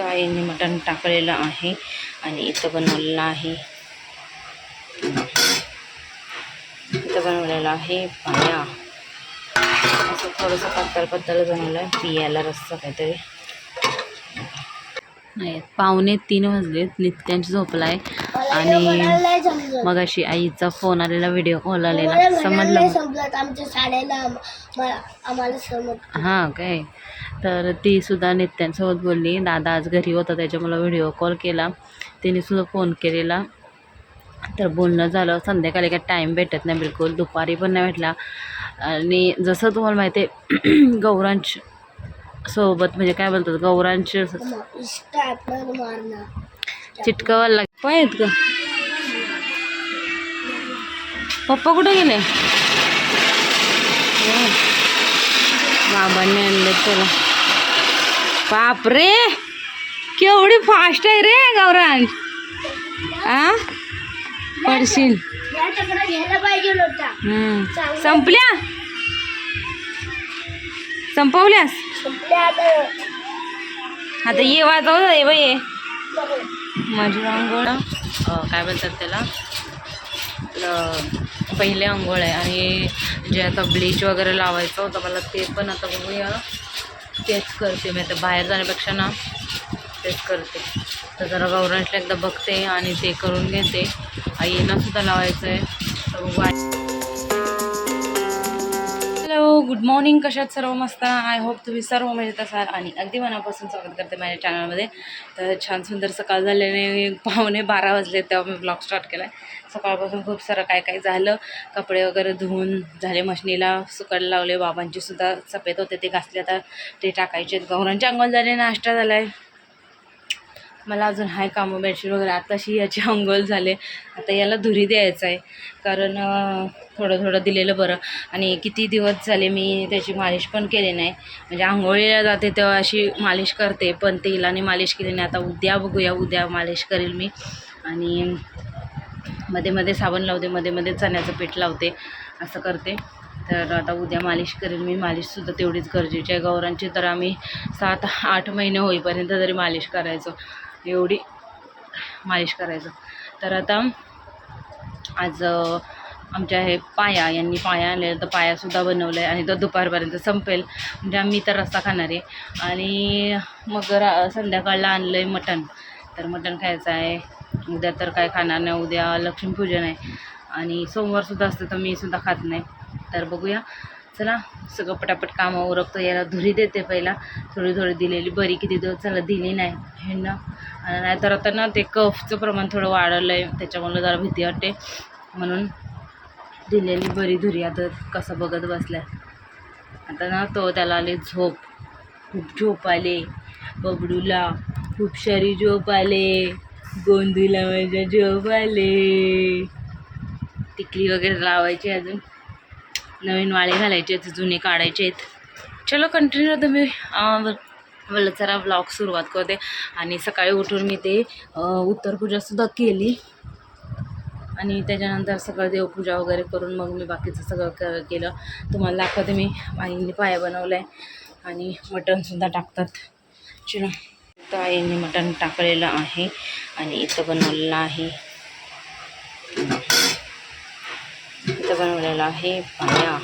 तर आईने मटण टाकलेलं आहे आणि इथं बनवलेलं आहे. इथं बनवलेलं आहे पाया. असं थोडंसं पातळ पातळ बनवलं आहे पियाला रस्सा काहीतरी. नाही पावणे तीन वाजलेत नित्यांची झोपला आहे आणि मग अशी आईचा फोन आलेला व्हिडिओ कॉल आलेला. समजलं आमच्या शाळेला हां काय? तर ती सुद्धा नित्यांसोबत बोलली दादा आज घरी होता त्याच्यामुळं व्हिडिओ कॉल केला. तिने सुद्धा फोन केलेला. तर बोलणं झालं संध्याकाळी काय टाईम भेटत नाही बिलकुल. दुपारी पण नाही भेटला. आणि जसं तुम्हाला माहिती आहे गौरांश सोबत म्हणजे काय बोलतात गौरांश चिटकवायला चिटकावायला लाग पाय आहेत का पप्पा कुठे गेले? बाबांनी आणले त्याला. बापरे. केवढी फास्ट आहे रे गौरांश आ? पडशील. संपल्या? संपवल्यास? आता. ये वाजव ये बाई. ये माझी आंघोळ अं, काय बोलतात त्याला? पहिले आंघोळ आहे आणि जे आता ब्लीच वगैरे लावायचं होतं मला ते पण आता बघूया. तेच करते मी आता. बाहेर जाण्यापेक्षा ना तेच करते. तर जरा गौरांशला एकदा बघते आणि ते करून घेते. आईना सुद्धा लावायचं आहे तर गुड मॉर्निंग कशात सर्व मस्त? आय होप तुम्ही सर्व मजेत असाल आणि अगदी मनापासून स्वागत करते माझ्या चॅनलमध्ये तर छान सुंदर सकाळ झाल्याने पावणे बारा वाजले तेव्हा मी ब्लॉग स्टार्ट केला आहे सकाळपासून खूप सारं काय काय झालं. कपडे वगैरे धुवून झाले मशनीला. सुकायला लावले. बाबांची सुद्धा सफेद होते ते घासले. आता ते टाकायचे गौरांचे अंगोल झाले नाश्ता झाला आहे मला अजून हाय कामं बेडशीट वगैरे. आताशी याची अंघोळ झाले. आता याला धुरी द्यायचं आहे. कारण थोडं थोडं दिलेलं बरं. आणि किती दिवस झाले मी त्याची मालिश पण केली नाही. म्हणजे आंघोळीला जाते तेव्हा अशी मालिश करते. पण तेलाने मालिश केली नाही. आता उद्या बघूया. उद्या मालिश करेल मी. आणि मध्ये मध्ये साबण लावते. मध्ये मध्ये चण्याचं पीठ लावते. असं करते. तर आता उद्या मालिश करेल मी. मालिशसुद्धा तेवढीच गरजेची आहे. गौरांची तर आम्ही सात आठ महिने होईपर्यंत तरी मालिश करायचो. एवढी मालिश करायचं. तर आता आज आमच्या हे पाया यांनी पाया आणलेला तर पायासुद्धा बनवलं आहे आणि तो दुपारपर्यंत संपेल. म्हणजे आम्ही तर रस्ता खाणार आहे. आणि मग रा संध्याकाळला आणलं आहे मटण. तर मटण खायचं आहे. उद्या तर काय खाणार नाही. उद्या लक्ष्मीपूजन आहे. आणि सोमवारसुद्धा असतं तर मी सुद्धा खात नाही. तर बघूया. चला सगळं पटापट कामं उरकतो याला धुरी देते पहिला. थोडी थोडी दिलेली बरी किती दिवस चला दिली नाही ह्यांना आणि नाहीतर आता ना ते कफचं प्रमाण थोडं वाढलं आहे त्याच्यामुळे जरा भीती वाटते. म्हणून दिलेली बरी धुरी आता कसं बघत बसलाय. आता ना तो त्याला आले झोप. खूप झोप आले. बबडूला खूप सारी झोप आले. गोंदूला माझ्या झोप आले. टिकली वगैरे लावायची अजून. नवीन वाळे घालायचे आहेत जुने काढायचे आहेत. चलो कंटिन्यू तुम्ही मला जरा ब्लॉग सुरुवात करते. आणि सकाळी उठून मी ते उत्तरपूजासुद्धा केली. आणि त्याच्यानंतर सगळं देवपूजा वगैरे करून मग मी बाकीचं सगळं क केलं. तुम्हाला दाखवते मी आईने पाया बनवलं आहे आणि मटणसुद्धा टाकतात. चलो. तर आईने मटण टाकलेलं आहे. आणि इथं बनवलेलं आहे. बनवलेलं आहे पाया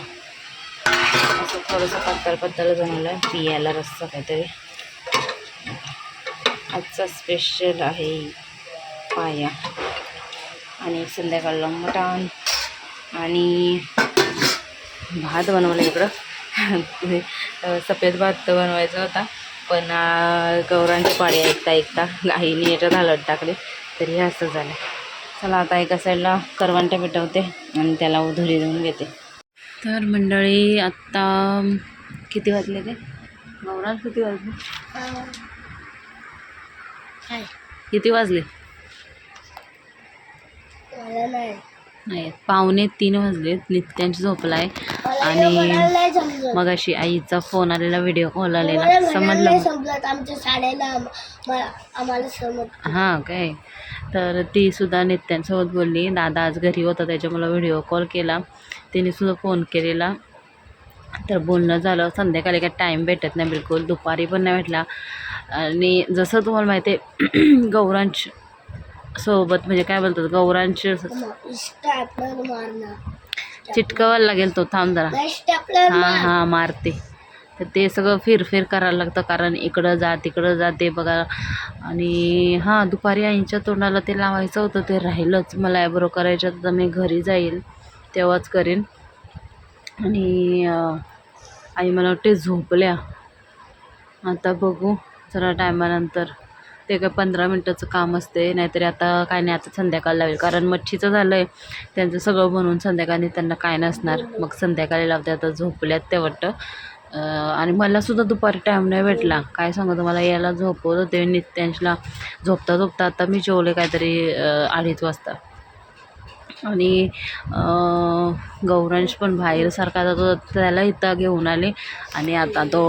असं थोडंसं पातळ पातळ बनवलं आहे पियाला रस्सा काहीतरी. आजचा स्पेशल आहे पाया. आणि संध्याकाळला मटण आणि भात बनवला इकडं. सफेद भात बनवायचा होता. पण गौरांची पाळी ऐकता ऐकता गाईने याच्यात हलत टाकले. तरी असं झालं. चला आता एका साईडला करवंट्या पेटवते आणि त्याला धुरी देऊन घेते. तर मंडळी आत्ता किती वाजले ते? गौरांश किती वाजले? किती वाजले? नाही. पावणे तीन वाजलेत नित्यांची झोपला आहे. आणि मग अशी आईचा फोन आलेला व्हिडिओ कॉल आलेला. समजलं हां काय? तर ती सुद्धा नित्यांसोबत बोलली दादा आज घरी होता त्याच्यामुळं व्हिडिओ कॉल केला. तिने सुद्धा फोन केलेला. तर बोलणं झालं. संध्याकाळी काय टाईम भेटत नाही बिलकुल. दुपारी पण नाही भेटला. आणि जसं तुम्हाला माहिती आहे गौरांश सोबत म्हणजे काय बोलतात गौरांश चिटकावायला लागेल तो थांब जरा. हां हां मारते. तर ते सगळं फिरफिर करायला लागतं कारण इकडं जा तिकडं जा ते बघा. आणि हां दुपारी आईच्या तोंडाला ते लावायचं होतं ते राहिलंच. मला ॲब्रो करायचं तर मी घरी जाईल तेव्हाच करेन. आणि आई मला वाटते झोपल्या. आता बघू जरा टायमानंतर. ते काय पंधरा मिनटाचं काम असते नाहीतरी आता काय नाही आता संध्याकाळ लावेल. कारण मच्छीचं झालं आहे त्यांचं सगळं बनवून संध्याकाळी त्यांना काय नसणार. मग संध्याकाळी लावते आता झोपल्यात ते वाटतं. आणि मला सुद्धा दुपारी टाईम नाही भेटला. काय सांगतो मला याला झोपवत होते नित्यांशला झोपता झोपता आता मी जेवले काहीतरी अडीच वाजता. आणि गौरांश पण बाहेर सारखा जातो त्याला इथं घेऊन आले. आणि आता तो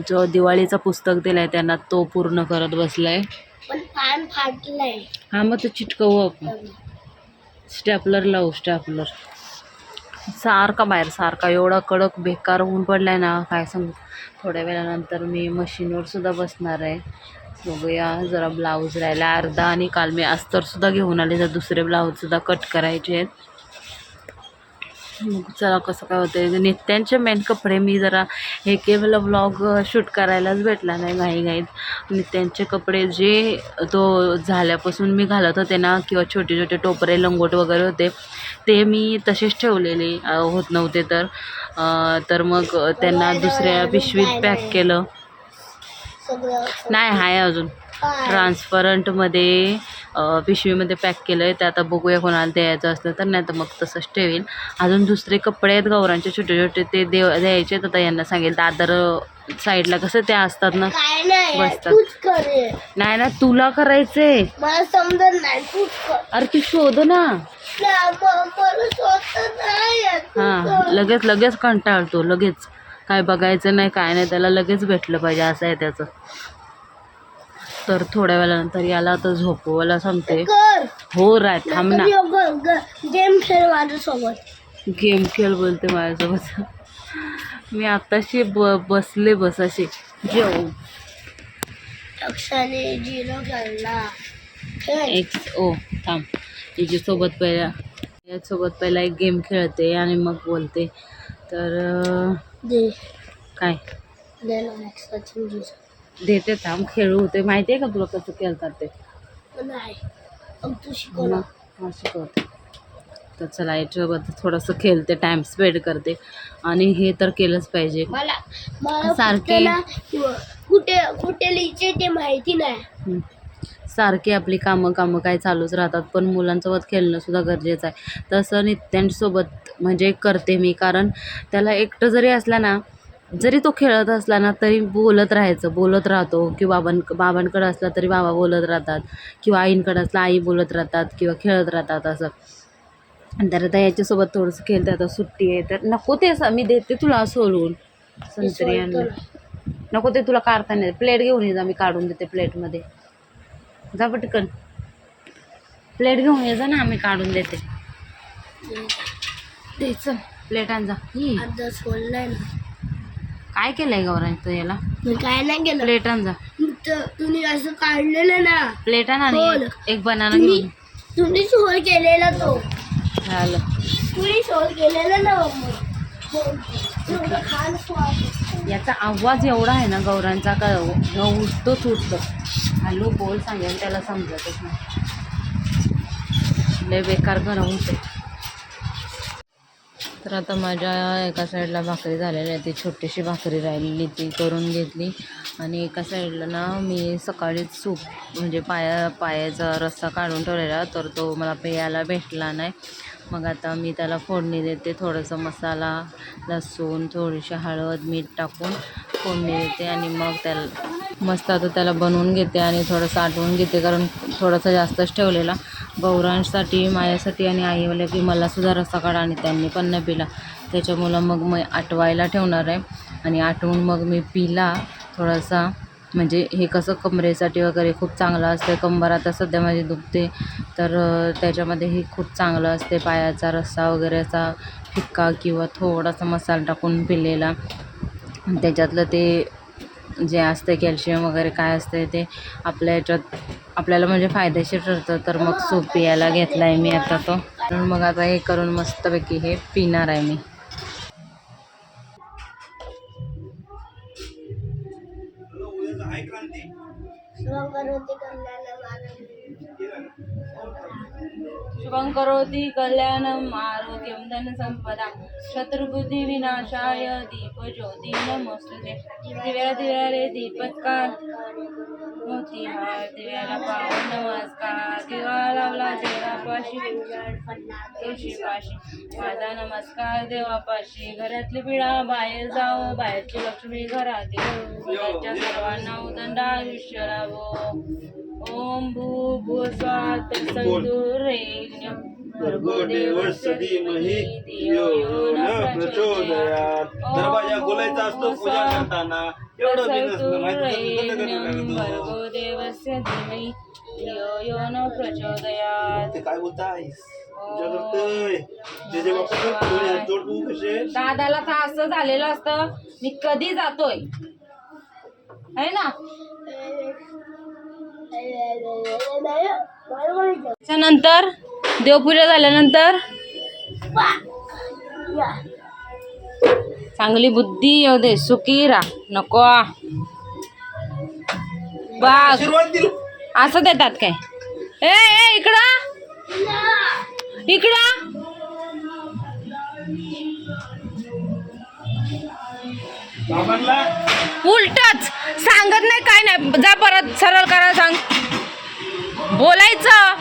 जो दिवाळीचं पुस्तक दिलाय त्यांना तो पूर्ण करत बसलाय. पण पान फाटलंय. हा मग तो चिटकवू आपण. स्टॅपलर लावू स्टॅपलर सारखा बाहेर सारखा. एवढा कडक बेकार ऊन पडलाय ना काय सांगू. थोड्या वेळानंतर मी मशीनवर सुद्धा बसणार आहे. बघूया जरा ब्लाऊज राहिला अर्धा आणि काल मी अस्तरसुद्धा घेऊन आले तर दुसरे ब्लाऊजसुद्धा कट करायचे आहेत. चला कसं काय होतं नित्यांचे मेन कपडे मी जरा हे केवळ ब्लॉग शूट करायलाच भेटला नाही घाई घाईत नित्यांचे कपडे जे तो झाल्यापासून मी घालत होते ना किंवा छोटे छोटे टोपरे लंगोट वगैरे होते ते मी तसेच ठेवलेले होत नव्हते तर. तर मग त्यांना दुसऱ्या पिशवीत पॅक केलं. नाही आहे अजून? ट्रान्सपरंटमध्ये पिशवीमध्ये पॅक केलं आहे ते आता बघूया कोणाला द्यायचं असलं तर नाही तर मग तसंच ठेवीन. अजून दुसरे कपडे आहेत गौरांचे छोटे छोटे ते देव द्यायचे आहेत. आता यांना सांगेल. दादर साईडला कसं ते असतात ना? बसतात. नाही ना तुला करायचंय. अरे तू शोध ना. हां. लगेच लगेच कंटाळतो लगेच. काय बघायचं नाही काय नाही त्याला लगेच भेटलं पाहिजे असं आहे त्याचं. तर थोड्या वेळानंतर याला आता झोपवायला सांगते. हो राय थांब ना. गेम खेळ माझ्यासोबत. गेम खेळ बोलते माझ्यासोबत. मी आत्ताशी ब बसले बस अशी जेव अक्षाने झिरो खेळला. खेळ. एक ओ थांब. तिच्यासोबत पहिला यासोबत पहिला एक गेम खेळते आणि मग बोलते. तर काय? देते थांब खेळू होते. माहिती आहे का तुला कसं खेळतात ते? हा शिकवते. तर चला याच्यासोबत थोडंसं खेळते टाइम स्पेंड करते. आणि हे तर केलंच पाहिजे. मला मला सारखे- ना कुठे कुठे लिहायचे ते माहिती नाही. हं. सारखी आपली कामं कामं काय चालूच राहतात पण मुलांसोबत खेळणं सुद्धा गरजेचं आहे. तसं नित्यांसोबत म्हणजे करते मी कारण त्याला एकटं जरी असला ना जरी तो खेळत असला ना तरी बोलत राहायचं. बोलत राहतो किंवा बाबां बाबांकडं असला तरी बाबा बोलत राहतात किंवा आईंकडं असला आई बोलत राहतात किंवा खेळत राहतात असं. तर आता याच्यासोबत थोडंसं खेळते आता सुट्टी आहे. तर नको ते असं मी देते तुला सोलून संत्री नको ते तुला काढता नाही प्लेट घेऊन ये जा मी काढून देते प्लेटमध्ये जा पटकन. प्लेट घेऊन ये जा ना आम्ही काढून देते. चल. प्लेट आण जा. सोडलाय ना. काय केलंय गौरांग तू याला? मी काय नाही केलं. प्लेट आण जा. तर तुम्ही असं काढलेलं ना. प्लेट आण होल. एक- बनाना तुम्ही घेऊन. तुम्ही सोल केलेला तो. झालं. तुम्ही सोल केलेला ना. खान याचा आवाज एवढा आहे ना गौरांचा का न उठतोच उठतो हॅलो बोल सांगेल त्याला समजतच नाही. लय बेकार गरम होते तर आता माझ्या एका साईडला भाकरी झालेली आहे ती छोटीशी भाकरी राहिलेली ती करून घेतली. आणि एका साईडला ना मी सकाळीच सूप म्हणजे पाया पायाचा रस्सा काढून ठेवलेला. तर तो मला प्यायला भेटला नाही. मग आता मी त्याला फोडणी देते. थोडंसं मसाला लसूण थोडीशी हळद मीठ टाकून फोडणी देते. आणि मग त्याला मस्त आता त्याला बनवून घेते आणि थोडंसं आटवून घेते. कारण थोडासा जास्तच ठेवलेला. गौरांसाठी माझ्यासाठी आणि आई म्हणले की मलासुद्धा रस्सा काढा आणि त्यांनी पण नाही पिला. त्याच्यामुळं मग मी आटवायला ठेवणार आहे. आणि आटवून मग मी पिला थोडासा. म्हणजे हे कसं कमरेसाठी वगैरे खूप चांगलं असतं. कंबर आता सध्या माझी दुखते. तर त्याच्यामध्ये हे खूप चांगलं असते. पायाचा रस्सा वगैरे असा फिक्का किंवा थोडासा मसाला टाकून पिलेला. त्याच्यातलं ते जे असते कॅल्शियम वगैरे काय असते ते आपल्या याच्यात आपल्याला म्हणजे फायदेशीर ठरतं. तर मग सूप पियाला घेतला आहे मी आता तो. तर मग आता हे करून मस्तपैकी हे पिणार आहे मी. करोति शुभं करोति कल्याणम् आरोग्यं धनसम्पदा शत्रुबुद्धिविनाशाय विनाशाय नमोऽस्तु नमोस्तुते दिव्या दिव्या रे दीपत्कार। दिव्याला पाहून नमस्कार। दिवा लावला देवापाशी तुळशीपाशी माझा नमस्कार देवापाशी घरातली पिढा बाहेर जावं बाहेरची लक्ष्मी घरात येऊ सर्वांना उदंड आयुष्य लाभो ओम भू भू स्वात संदुरेण्यं भर्गो देवस्य धीमहि धियो यो न प्रचोदयात्. दरवाजा खोलायचा असतो पूजा करताना एवढं बी नसतं माहिती नसतं, कसं संदुरेण्यं करायचं? भर्गो देवस्य धीमहि धियो यो न प्रचोदयात् ते काय बोलताय? पूजा करतोय. त्याचे बाप्पा दोन्ही हात जोड तू कसे? दादाला तर असं झालेलं असतं मी कधी जातोय? है ना? त्याच्यानंतर देवपूजा झाल्यानंतर चांगली बुद्धी येऊ दे सुखी राहा नको. बाग असं देतात काय? ए ए इकडं. इकडं. बाबांना उलटच. सांगत नाही काय नाही. जा परत सरळ करा सांग. बोलायचं.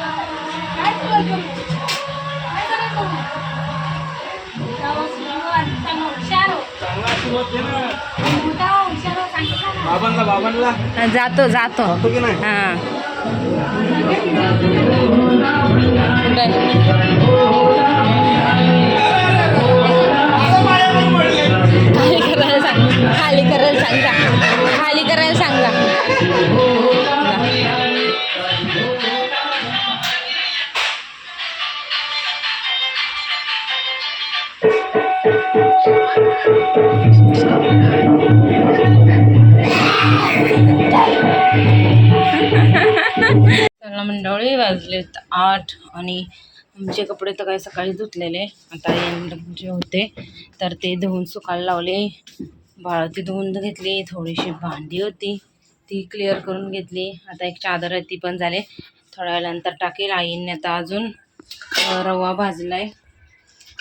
जातो जातो. हा. खाली करायला सांगा. खाली करायला सांगा. त्याला मंडळी वाजलेत आठ आणि आमचे कपडे तर काही सकाळी धुतलेले. आता जे होते तर ते धुवून सुकायला लावले. बाळती धुवून घेतली थोडीशी भांडी होती ती क्लिअर करून घेतली. आता एक चादर आहे ती पण झाले. थोड्या वेळानंतर टाकेल आईने आता अजून. रवा भाजला आहे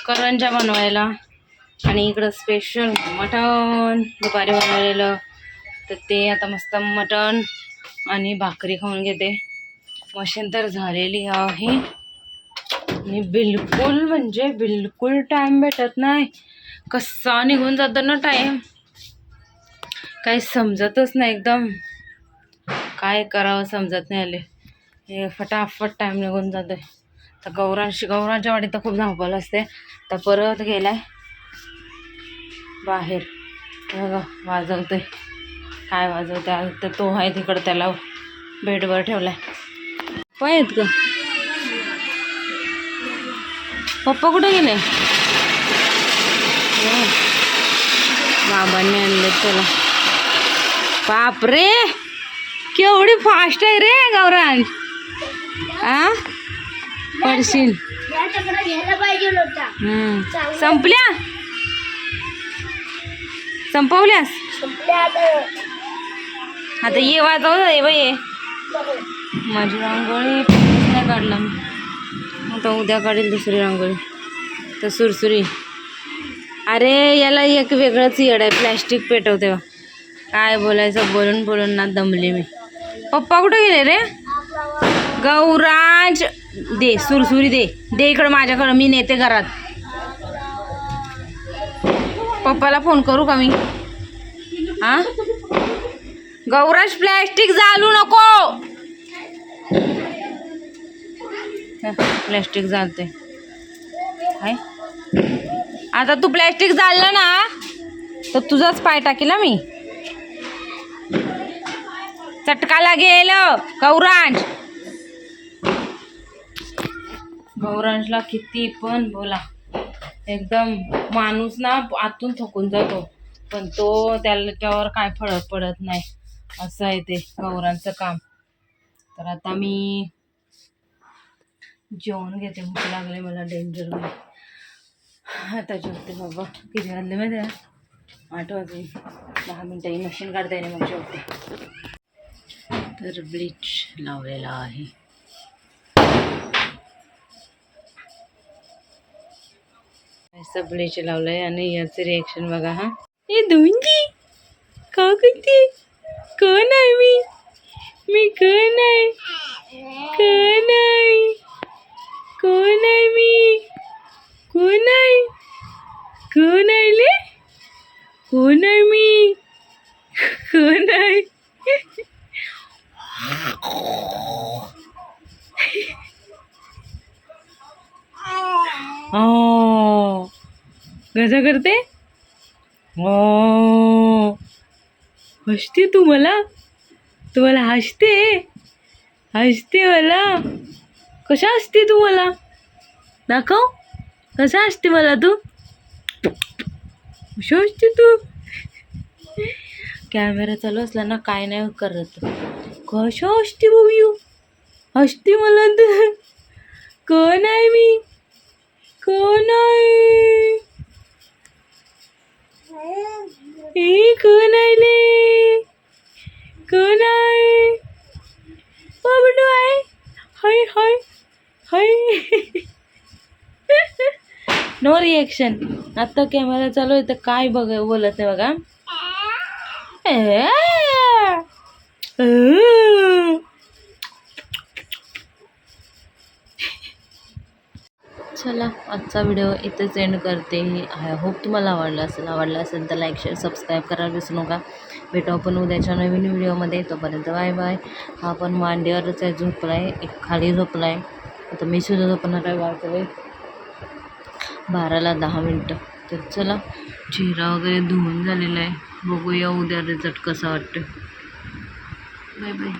करंजा बनवायला. आणि इकडं स्पेशल मटण. दुपारी बनवलेलं. तर ते आता मस्त मटण आणि भाकरी खाऊन घेते. मशीन झालेली आहे. आणि बिलकुल म्हणजे बिलकुल टाईम भेटत नाही. कसा निघून जातो ना टाईम काही समजतच नाही एकदम. काय करावं समजत नाही आले. हे फटाफट टाईम निघून जातोय. तर गौरांशी गौरांच्या वाटी तर खूप धावपाल असते. तर परत गेलाय. बाहेर. बघा वाजवतोय. काय वाजवते तर तो आहे तिकडं त्याला बेडवर ठेवलाय. पप्पा आहेत का? पप्पा कुठे गेले? बाबांनी आणले त्याला. बापरे केवढी फास्ट आहे रे गौरांग. आ? पडशील. संपल्या? संपवल्यास? आता ये वाजव ये बाई ये. माझी रांगोळी नाही काढला. मी आता उद्या काढेल दुसरी रांगोळी. तर सुरसुरी. अरे याला एक वेगळंच येड आहे प्लॅस्टिक पेटवते काय बोलायचं बोलून बोलून ना दमले मी. पप्पा कुठे गेले रे? गौराज दे सुरसुरी दे. दे इकडं माझ्याकडं मी नेते घरात. पप्पाला फोन करू का मी? हा गौराज प्लॅस्टिक जाळू नको! प्लॅस्टिक जाळते हाय. आता तू प्लॅस्टिक जाळलं ना तर तुझाच पाय टाकेल ना मी. चटका लागेल गौरांश. गौरांशला किती पण बोला. एकदम माणूस ना आतून थकून जातो. पण तो त्याच्यावर काय फरक पडत नाही. असं आहे ते गौरांचं काम. तर आता मी जेवण घेते. भूक लागले मला डेंजर आता जेवते बाबा. किती वाजले माहिती आहे? आठ वाजले दहा मिनटं. मशीन काढता येईल मग जेवते. तर ब्लीच लावलेला आहे. असं ब्लीच लावलंय आणि याचं रिएक्शन बघा हा. हे धुंदी का करते कोण आहे मी. मी कोण आहे. कोण आहे. कोण आहे मी. कोण आहे? कोण आहे ले? कोण आहे मी? कोण आहे? कसं करते? ओ हसते तू मला? तू मला हसते? हसते मला? कशा हसते तू मला? दाखव. कसा हसते मला तू? कशा असते तू? कॅमेरा चालू असला ना काय नाही करत. कशा असते बघू हसते मला तर कोण आहे मी? कोण आहे? ए कोण आहे ले कोण आहे बाबडू आहे hi hi hi no reaction आता कॅमेरा चालू आहे तर काय बघ बोलत आहे बघा चला आजचा व्हिडिओ इथेच एंड करते. आय होप तुम्हाला आवडला असेल आवडला असेल तर लाईक शेअर सबस्क्राईब करायला विसरू नका. भेटू आपण उद्याच्या नवीन व्हिडिओमध्ये. तोपर्यंत बाय बाय हा पण मांडीवरच आहे झोपला आहे एक खाली झोपला आहे आता मी सुद्धा झोपणार आहे वाजले बाराला दहा मिनटं. तर चला चेहरा वगैरे धुवून झालेला आहे. बघूया उद्या रिझल्ट कसा वाटतं बाय बाय